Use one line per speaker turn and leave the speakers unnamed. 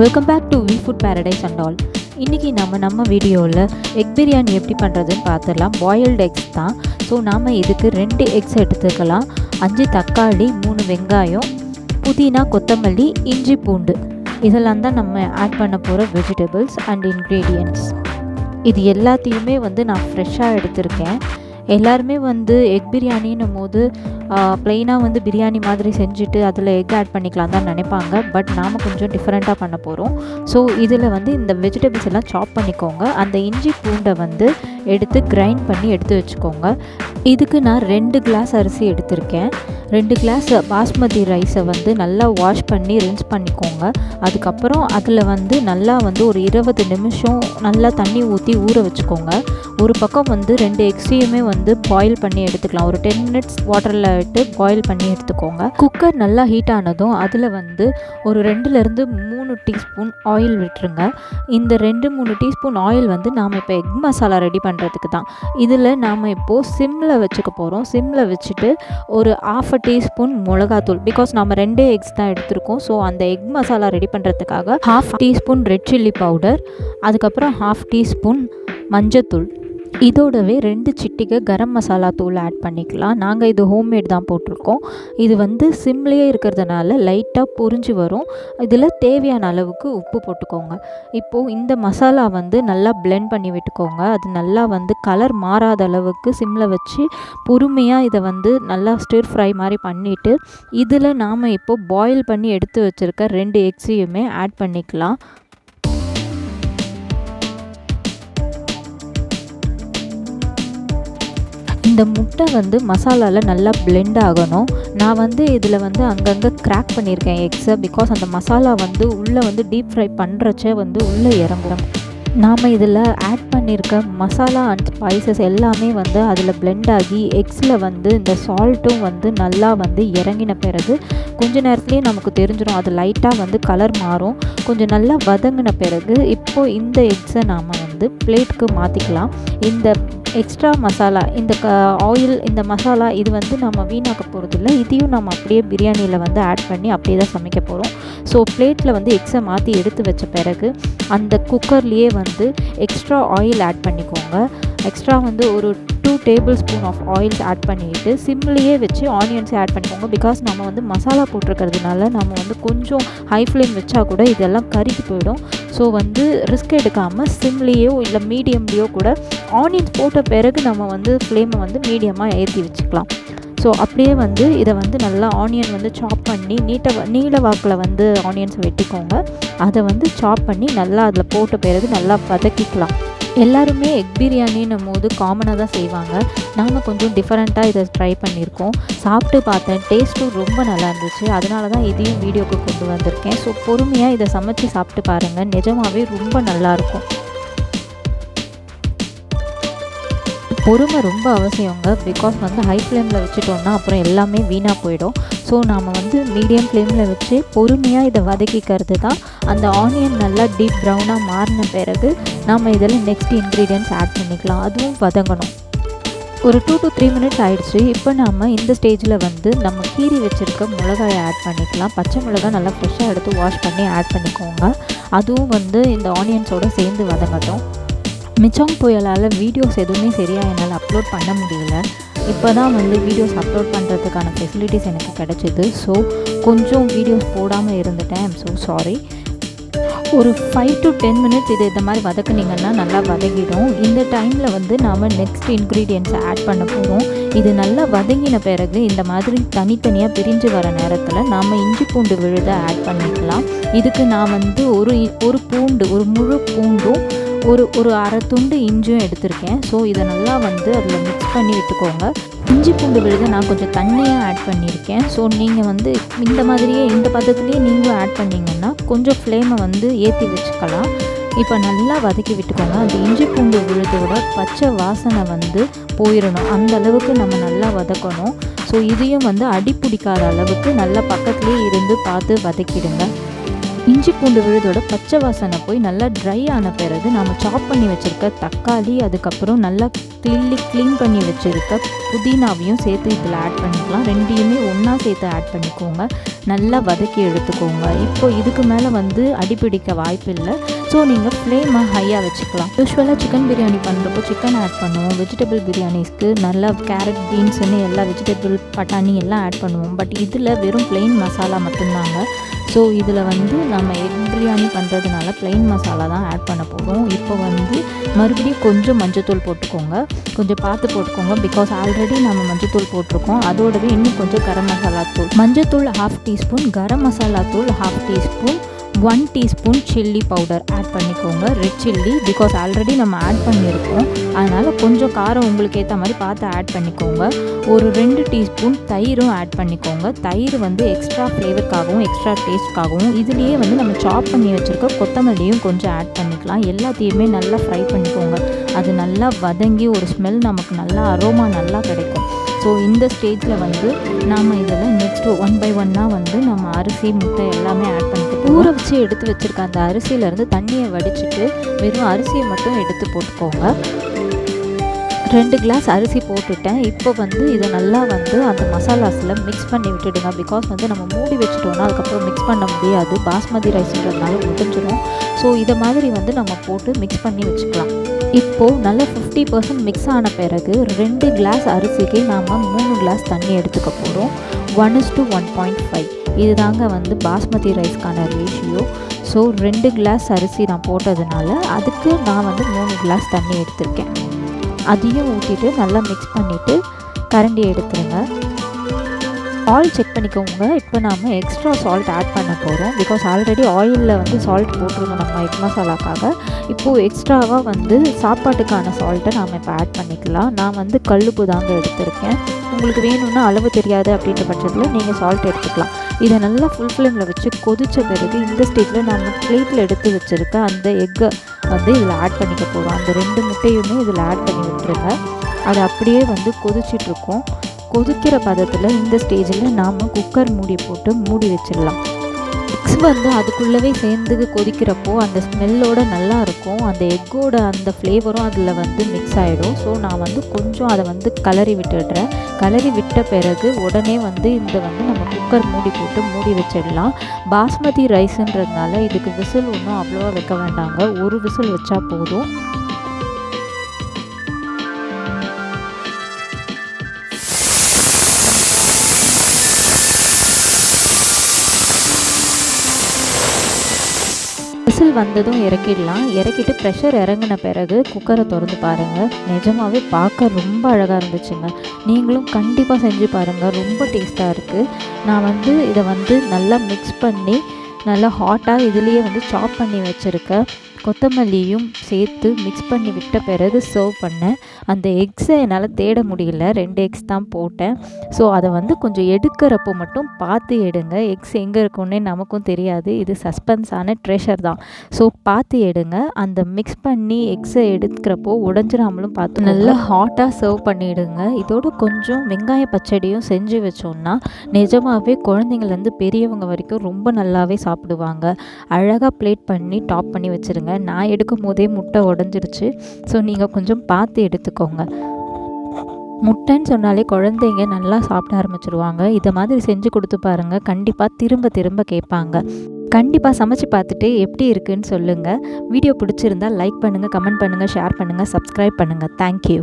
Welcome back to we food paradise and all இன்றைக்கி நம்ம நம்ம வீடியோவில் எக் பிரியாணி எப்படி பண்ணுறதுன்னு பார்த்துடலாம் பாயில்டு எக்ஸ் தான். ஸோ நாம் இதுக்கு ரெண்டு எக்ஸ் எடுத்துக்கலாம். அஞ்சு தக்காளி மூணு வெங்காயம் புதினா கொத்தமல்லி இஞ்சி பூண்டு. இதெல்லாம் தான் நம்ம ஆட் பண்ண போகிற வெஜிடபிள்ஸ் அண்ட் இன்க்ரீடியன்ட்ஸ் இது எல்லாத்தையுமே வந்து நான் ஃப்ரெஷ்ஷாக எடுத்திருக்கேன். எல்லாருமே வந்து எக் பிரியாணின்னும் போது ப்ளெயினாக வந்து பிரியாணி மாதிரி செஞ்சுட்டு அதில் எக் ஆட் பண்ணிக்கலாம் தான் நினைப்பாங்க. பட் நாம் கொஞ்சம் டிஃப்ரெண்ட்டாக பண்ண போகிறோம் ஸோ இதில் வந்து இந்த வெஜிடபிள்ஸ் எல்லாம் சாப் பண்ணிக்கோங்க. அந்த இஞ்சி பூண்டை வந்து எடுத்து கிரைண்ட் பண்ணி எடுத்து வச்சுக்கோங்க. இதுக்கு நான் ரெண்டு கிளாஸ் அரிசி எடுத்திருக்கேன். ரெண்டு கிளாஸ் பாஸ்மதி ரைஸை வந்து நல்லா வாஷ் பண்ணி ரின்ஸ் பண்ணிக்கோங்க. அதுக்கப்புறம் அதில் வந்து நல்லா வந்து ஒரு இருபது நிமிஷம் நல்லா தண்ணி ஊற்றி ஊற வச்சுக்கோங்க. ஒரு பக்கம் வந்து ரெண்டு எக்ஸையுமே வந்து பாயில் பண்ணி எடுத்துக்கலாம். ஒரு டென் மினிட்ஸ் வாட்டரில் விட்டு பாயில் பண்ணி எடுத்துக்கோங்க. குக்கர் நல்லா ஹீட் ஆனதும் அதில் வந்து ஒரு ரெண்டுலேருந்து மூணு டீஸ்பூன் ஆயில் விட்டுருங்க. இந்த ரெண்டு மூணு டீஸ்பூன் ஆயில் வந்து நாம் இப்போ எக் மசாலா ரெடி பண்ணுறதுக்கு தான். இதில் நாம் இப்போது சிம்மில் வச்சுக்க போகிறோம் சிம்மில் வச்சுட்டு ஒரு ஆஃப் அ டீஸ்பூன் மிளகாத்தூள். பிகாஸ் நம்ம ரெண்டே எக்ஸ் தான் எடுத்திருக்கோம். ஸோ அந்த எக் மசாலா ரெடி பண்ணுறதுக்காக half teaspoon red chilli powder அதுக்கப்புறம் ஹாஃப் டீஸ்பூன் மஞ்சத்தூள். இதோடவே ரெண்டு சிட்டிகை கரம் மசாலா தூள் ஆட் பண்ணிக்கலாம். நாங்கள் இது ஹோம்மேட் தான் போட்டிருக்கோம். இது வந்து சிம்லேயே இருக்கிறதுனால லைட்டாக பொரிஞ்சு வரும். இதில் தேவையான அளவுக்கு உப்பு போட்டுக்கோங்க. இப்போது இந்த மசாலா வந்து நல்லா பிளெண்ட் பண்ணி விட்டுக்கோங்க. அது நல்லா வந்து கலர் மாறாத அளவுக்கு சிம்மில் வச்சு பொறுமையாக இதை வந்து நல்லா ஸ்டிர் ஃப்ரை மாதிரி பண்ணிவிட்டு இதில் நாம் இப்போது பாயில் பண்ணி எடுத்து வச்சுருக்க ரெண்டு எக்ஸையுமே ஆட் பண்ணிக்கலாம். இந்த முட்டை வந்து மசாலாவில் நல்லா பிளெண்ட் ஆகணும். நான் வந்து இதில் வந்து அங்கங்கே கிராக் பண்ணியிருக்கேன் எக்ஸை பிகாஸ் அந்த மசாலா வந்து உள்ளே வந்து டீப் ஃப்ரை பண்ணுறச்சே வந்து உள்ளே இறங்கும் நாம் இதில் ஆட் பண்ணியிருக்க மசாலா அண்ட் ஸ்பைசஸ் எல்லாமே வந்து அதில் பிளெண்ட் ஆகி எக்ஸில் வந்து இந்த சால்ட்டும் வந்து நல்லா வந்து இறங்கின பிறகு கொஞ்ச நேரத்துலேயே நமக்கு தெரிஞ்சிடும் அது லைட்டாக வந்து கலர் மாறும். கொஞ்சம் நல்லா வதங்கின பிறகு இப்போது இந்த எக்ஸை நாம் வந்து பிளேட்டுக்கு மாற்றிக்கலாம் இந்த எக்ஸ்ட்ரா மசாலா இந்த க ஆயில் இந்த மசாலா இது வந்து நம்ம வீணாக்க போகிறதில்ல இதையும் நம்ம அப்படியே பிரியாணியில் வந்து ஆட் பண்ணி அப்படியே தான் சமைக்க போகிறோம் ஸோ பிளேட்டில் வந்து எக்ஸை மாற்றி எடுத்து வச்ச பிறகு அந்த குக்கர்லேயே வந்து எக்ஸ்ட்ரா ஆயில் ஆட் பண்ணிக்கோங்க. எக்ஸ்ட்ரா வந்து ஒரு two tablespoon of oils add பண்ணிவிட்டு சிம்லேயே வச்சு ஆனியன்ஸை ஆட் பண்ணிக்கோங்க. பிகாஸ் நம்ம வந்து மசாலா போட்டிருக்கிறதுனால நம்ம வந்து கொஞ்சம் ஹை ஃப்ளேம் வச்சா கூட இதெல்லாம் கருகி போயிடும். ஸோ வந்து ரிஸ்க் எடுக்காமல் சிம்லேயோ இல்லை மீடியம்லேயோ கூட ஆனியன்ஸ் போட்ட பிறகு நம்ம வந்து ஃப்ளேமை வந்து மீடியமாக ஏற்றி வச்சுக்கலாம். ஸோ அப்படியே வந்து இதை வந்து நல்லா ஆனியன் வந்து சாப் பண்ணி நீட்ட நீல வாக்கில் வந்து ஆனியன்ஸை வெட்டிக்கோங்க. அதை வந்து சாப் பண்ணி நல்லா அதில் போட்ட பிறகு நல்லா வதக்கிக்கலாம். எல்லாருமே எக் பிரியாணின்னும் போது காமனாக தான் செய்வாங்க. நாம் கொஞ்சம் டிஃப்ரெண்ட்டாக இதை ட்ரை பண்ணியிருக்கோம். சாப்பிட்டு பார்த்தேன். டேஸ்ட்டும் ரொம்ப நல்லா இருந்துச்சு. அதனால தான் இதையும் வீடியோக்கு கொண்டு வந்திருக்கேன். ஸோ பொறுமையாக இதை சமைச்சு சாப்பிட்டு பாருங்கள் நிஜமாகவே ரொம்ப நல்லாயிருக்கும் பொறுமை ரொம்ப அவசியங்க. பிகாஸ் வந்து ஹை ஃப்ளேமில் வச்சுட்டோம்னா அப்புறம் எல்லாமே வீணாக போயிடும். ஸோ நாம் வந்து மீடியம் ஃப்ளேமில் வச்சு பொறுமையாக இதை வதக்கிக்கிறது தான் அந்த ஆனியன் நல்லா டீப் ப்ரௌனாக மாறின பிறகு நம்ம இதில் நெக்ஸ்ட் இன்க்ரீடியன்ட்ஸ் ஆட் பண்ணிக்கலாம். அதுவும் வதங்கணும். ஒரு டூ டு த்ரீ மினிட்ஸ் ஆகிடுச்சு இப்போ நம்ம இந்த ஸ்டேஜில் வந்து நம்ம கீரி வச்சுருக்க மிளகாயை ஆட் பண்ணிக்கலாம். பச்சை மிளகாய் நல்லா ஃப்ரெஷ்ஷாக எடுத்து வாஷ் பண்ணி ஆட் பண்ணிக்கோங்க. அதுவும் வந்து இந்த ஆனியன்ஸோடு சேர்ந்து வதங்கட்டும். மிச்சம் புயலால் வீடியோஸ் எதுவுமே சரியாக என்னால் அப்லோட் பண்ண முடியல. இப்போ தான் வந்து வீடியோஸ் அப்லோட் பண்ணுறதுக்கான ஃபெசிலிட்டிஸ் எனக்கு கிடச்சிது. ஸோ கொஞ்சம் வீடியோஸ் போடாமல் இருந்துட்டேன். ஐம் ஸோ சாரி ஒரு ஃபைவ் டு டென் மினிட்ஸ் இது இந்த மாதிரி வதக்குனிங்கன்னா நல்லா வதங்கிடும். இந்த டைமில் வந்து நாம் நெக்ஸ்ட் இன்க்ரீடியன்ட்ஸை ஆட் பண்ண போகிறோம் இது நல்லா வதங்கின பிறகு இந்த மாதிரி தனித்தனியாக பிரிஞ்சு வர நேரத்தில் நாம் இஞ்சி பூண்டு விழுத ஆட் பண்ணிக்கலாம். இதுக்கு நான் வந்து ஒரு ஒரு பூண்டு ஒரு முழு பூண்டும் ஒரு ஒரு அரை துண்டு இஞ்சியும் எடுத்திருக்கேன். ஸோ இதை நல்லா வந்து அதில் மிக்ஸ் பண்ணி விட்டுக்கோங்க. இஞ்சி பூண்டு நான் கொஞ்சம் தண்ணியாக ஆட் பண்ணியிருக்கேன். ஸோ நீங்கள் வந்து இந்த மாதிரியே இந்த பதத்துலேயே நீங்களும் ஆட் பண்ணிங்கன்னா கொஞ்சம் ஃப்ளேமை வந்து ஏற்றி வச்சுக்கலாம். இப்போ நல்லா வதக்கி விட்டுக்கோங்க. அந்த இஞ்சி பூண்டு விழுதோட பச்சை வாசனை வந்து போயிடணும் அந்த அளவுக்கு நம்ம நல்லா வதக்கணும். ஸோ இதையும் வந்து அடி பிடிக்காத அளவுக்கு நல்லா பக்கத்துலேயே இருந்து பார்த்து வதக்கிடுங்க. இஞ்சி பூண்டு விழுதோட பச்சை வாசனை போய் நல்லா ட்ரை ஆன பிறகு நம்ம சாப் பண்ணி வச்சுருக்க தக்காளி அதுக்கப்புறம் நல்லா கிள்ளி க்ளீன் பண்ணி வச்சுருக்க புதினாவையும் சேர்த்து இதில் ஆட் பண்ணிக்கலாம். ரெண்டையுமே ஒன்றா சேர்த்து ஆட் பண்ணிக்கோங்க. நல்லா வதக்கி எடுத்துக்கோங்க. இப்போ இதுக்கு மேலே வந்து அடிப்பிடிக்க வாய்ப்பு இல்லை ஸோ நீங்கள் ஃப்ளேமை ஹையாக வச்சுக்கலாம். யூஸ்வலாக சிக்கன் பிரியாணி பண்ணுறப்போ சிக்கன் ஆட் பண்ணுவோம். வெஜிடபிள் பிரியாணிஸ்க்கு நல்லா கேரட் பீன்ஸ்னு எல்லா வெஜிடபிள் பட்டாணி எல்லாம் ஆட் பண்ணுவோம். பட் இதில் வெறும் plain மசாலா மட்டும்தாங்க. ஸோ இதில் வந்து நம்ம எக் பிரியாணி பண்ணுறதுனால ப்ளைன் மசாலா தான் ஆட் பண்ண போகிறோம் இப்போ வந்து மறுபடியும் கொஞ்சம் மஞ்சத்தூள் போட்டுக்கோங்க. கொஞ்சம் பார்த்து போட்டுக்கோங்க. பிகாஸ் ஆல்ரெடி நம்ம மஞ்சத்தூள் போட்டிருக்கோம். அதோடவே இன்னும் கொஞ்சம் கரம் மசாலா தூள். மஞ்சத்தூள் ஹாஃப் டீஸ்பூன் கரம் மசாலா தூள் half teaspoon one teaspoon chilli powder add பண்ணிக்கோங்க. ரெட் சில்லி பிகாஸ் ஆல்ரெடி நம்ம ஆட் பண்ணியிருக்கோம் அதனால் கொஞ்சம் காரம் உங்களுக்கு ஏற்ற மாதிரி பார்த்து ஆட் பண்ணிக்கோங்க. ஒரு ரெண்டு டீஸ்பூன் தயிரும் ஆட் பண்ணிக்கோங்க. தயிர் வந்து எக்ஸ்ட்ரா ஃப்ளேவருக்காகவும் எக்ஸ்ட்ரா டேஸ்ட்காகவும் இதுலேயே வந்து நம்ம சாப் பண்ணி வச்சுருக்க கொத்தமல்லியும் கொஞ்சம் ஆட் பண்ணிக்கலாம். எல்லாத்தையுமே நல்லா ஃப்ரை பண்ணிக்கோங்க. அது நல்லா வதங்கி ஒரு ஸ்மெல் நமக்கு நல்லா அரோமா நல்லா கிடைக்கும். ஸோ இந்த ஸ்டேஜில் வந்து நாம் இதில் நெக்ஸ்ட்டு ஒன் பை ஒன்னாக வந்து நம்ம அரிசி முட்டை எல்லாமே ஆட் பண்ணிக்கலாம். ஊற வச்சு எடுத்து வச்சுருக்க அந்த அரிசியிலேருந்து தண்ணியை வடிச்சிட்டு வெறும் அரிசியை மட்டும் எடுத்து போட்டுக்கோங்க. ரெண்டு கிளாஸ் அரிசி போட்டுட்டேன். இப்போ வந்து இதை நல்லா வந்து அந்த மசாலாஸில் மிக்ஸ் பண்ணி விட்டுடுங்க. பிகாஸ் வந்து நம்ம மூடி வச்சுட்டோம்னா அதுக்கப்புறம் மிக்ஸ் பண்ண முடியாது. பாஸ்மதி ரைஸ்ன்றதுனால முடிஞ்சிடும் ஸோ இதை மாதிரி வந்து நம்ம போட்டு மிக்ஸ் பண்ணி வச்சுக்கலாம். இப்போது நல்லா ஃபிஃப்டி பர்சன்ட் மிக்ஸ் ஆன பிறகு ரெண்டு கிளாஸ் அரிசிக்கு நாம் மூணு கிளாஸ் தண்ணி எடுத்துக்க போகிறோம் one is to one point five இதுதாங்க வந்து பாஸ்மதி ரைஸ்க்கான ரேஷியோ ஸோ ரெண்டு கிளாஸ் அரிசி நான் போட்டதுனால அதுக்கு நான் வந்து மூணு கிளாஸ் தண்ணி எடுத்திருக்கேன். அதையும் ஊற்றிட்டு நல்லா மிக்ஸ் பண்ணிவிட்டு கரண்டி எடுத்துருங்க. ஆயில் செக் பண்ணிக்கோங்க. இப்போ நாம் எக்ஸ்ட்ரா சால்ட் ஆட் பண்ண போகிறோம் பிகாஸ் ஆல்ரெடி ஆயிலில் வந்து சால்ட் போட்டிருக்கோம் நம்ம எக் மசாலாக்காக. இப்போது எக்ஸ்ட்ராவாக வந்து சாப்பாட்டுக்கான சால்ட்டை நாம் இப்போ ஆட் பண்ணிக்கலாம். நான் வந்து கல்லுப்பு தாங்க எடுத்திருக்கேன். உங்களுக்கு வேணும்னா அளவு தெரியாது அப்படின்ற பட்சத்தில் நீங்கள் சால்ட் எடுத்துக்கலாம். இதை நல்லா ஃபுல் ஃப்ளேமில் வச்சு கொதித்த பிறகு இந்த ஸ்டேஜில் நம்ம பிளேட்டில் எடுத்து வச்சுருக்க அந்த எக்கை வந்து இதில் ஆட் பண்ணிக்க போகிறோம் அந்த ரெண்டு முட்டையுமே இதில் ஆட் பண்ணி விட்டுருங்க. அது அப்படியே வந்து கொதிச்சிட்ருக்கோம் கொதிக்கிற பதத்தில் இந்த ஸ்டேஜில் நாம் குக்கர் மூடி போட்டு மூடி வச்சிடலாம். எக்ஸ் வந்து அதுக்குள்ளவே சேர்ந்து கொதிக்கிறப்போ அந்த ஸ்மெல்லோட நல்லா இருக்கும் அந்த எக்கோட அந்த ஃப்ளேவரும் அதில் வந்து மிக்ஸ் ஆகிடும் ஸோ நான் வந்து கொஞ்சம் அதை வந்து கலரி விட்டுடுறேன். கலரி விட்ட பிறகு உடனே வந்து இந்த வந்து நம்ம குக்கர் மூடி போட்டு மூடி வச்சிடலாம். பாஸ்மதி ரைஸுன்றதுனால இதுக்கு விசில் ஒன்றும் அவ்வளோவா வைக்க வேண்டாங்க. ஒரு விசில் வச்சா போதும். விசில் வந்ததும் இறக்கிடலாம். இறக்கிட்டு ப்ரெஷர் இறங்கின பிறகு குக்கரை திறந்து பாருங்கள் நிஜமாகவே பார்க்க ரொம்ப அழகாக இருந்துச்சுங்க. நீங்களும் கண்டிப்பாக செஞ்சு பாருங்கள் ரொம்ப டேஸ்ட்டாக இருக்குது நான் வந்து இதை வந்து நல்லா மிக்ஸ் பண்ணி நல்லா ஹாட்டாக இதுலேயே வந்து சாப் பண்ணி வச்சுருக்கேன். கொத்தமல்லியும் சேர்த்து மிக்ஸ் பண்ணி விட்ட பிறகு சர்வ் பண்ணேன் அந்த எக்ஸை என்னால் தேட முடியல. ரெண்டு எக்ஸ் தான் போட்டேன். ஸோ அதை வந்து கொஞ்சம் எடுக்கிறப்போ மட்டும் பார்த்து எடுங்க. எக்ஸ் எங்கே இருக்குன்னே நமக்கும் தெரியாது. இது சஸ்பென்ஸான ட்ரெஷர் தான். ஸோ பார்த்து எடுங்க. அந்த மிக்ஸ் பண்ணி எக்ஸை எடுக்கிறப்போ உடஞ்சிராமலும் பார்த்து நல்லா ஹாட்டாக சர்வ் பண்ணிவிடுங்க இதோடு கொஞ்சம் வெங்காய பச்சடியும் செஞ்சு வச்சோம்னா நிஜமாகவே குழந்தைங்கள்லேருந்து பெரியவங்க வரைக்கும் ரொம்ப நல்லாவே சாப்பிடுவாங்க. அழகாக பிளேட் பண்ணி டாப் பண்ணி வச்சுருங்க. நான் எடுக்கும் போதே முட்டை உடஞ்சிருச்சு. ஸோ நீங்கள் கொஞ்சம் பார்த்து எடுத்துக்கோங்க. முட்டைன்னு சொன்னாலே குழந்தைங்க நல்லா சாப்பிட ஆரம்பிச்சிருவாங்க. இதை மாதிரி செஞ்சு கொடுத்து பாருங்கள் கண்டிப்பாக திரும்ப திரும்ப கேட்பாங்க. கண்டிப்பாக சமைச்சு பார்த்துட்டு எப்படி இருக்குன்னு சொல்லுங்கள் வீடியோ பிடிச்சிருந்தா லைக் பண்ணுங்கள் கமெண்ட் பண்ணுங்கள் ஷேர் பண்ணுங்கள் சப்ஸ்கிரைப் பண்ணுங்கள் தேங்க்யூ